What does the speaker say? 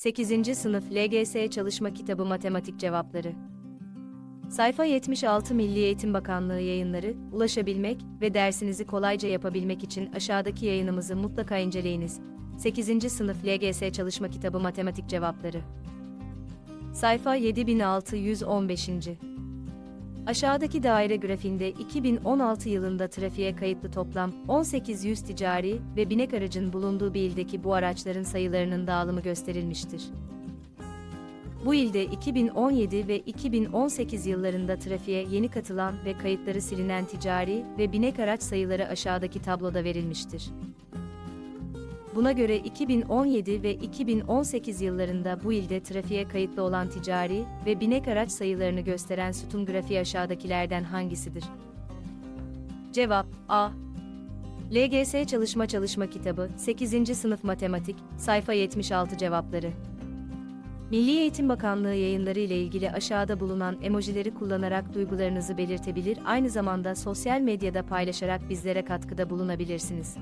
8. Sınıf LGS Çalışma Kitabı Matematik Cevapları Sayfa 76 Milli Eğitim Bakanlığı yayınları, ulaşabilmek ve dersinizi kolayca yapabilmek için aşağıdaki yayınımızı mutlaka inceleyiniz. 8. Sınıf LGS Çalışma Kitabı Matematik Cevapları Sayfa 7615. Aşağıdaki daire grafiğinde 2016 yılında trafiğe kayıtlı toplam 1800 ticari ve binek aracın bulunduğu bir ildeki bu araçların sayılarının dağılımı gösterilmiştir. Bu ilde 2017 ve 2018 yıllarında trafiğe yeni katılan ve kayıtları silinen ticari ve binek araç sayıları aşağıdaki tabloda verilmiştir. Buna göre 2017 ve 2018 yıllarında bu ilde trafiğe kayıtlı olan ticari ve binek araç sayılarını gösteren sütun grafiği aşağıdakilerden hangisidir? Cevap A. LGS Çalışma Çalışma Kitabı 8. Sınıf Matematik, sayfa 76 cevapları. Milli Eğitim Bakanlığı yayınları ile ilgili aşağıda bulunan emojileri kullanarak duygularınızı belirtebilir, aynı zamanda sosyal medyada paylaşarak bizlere katkıda bulunabilirsiniz.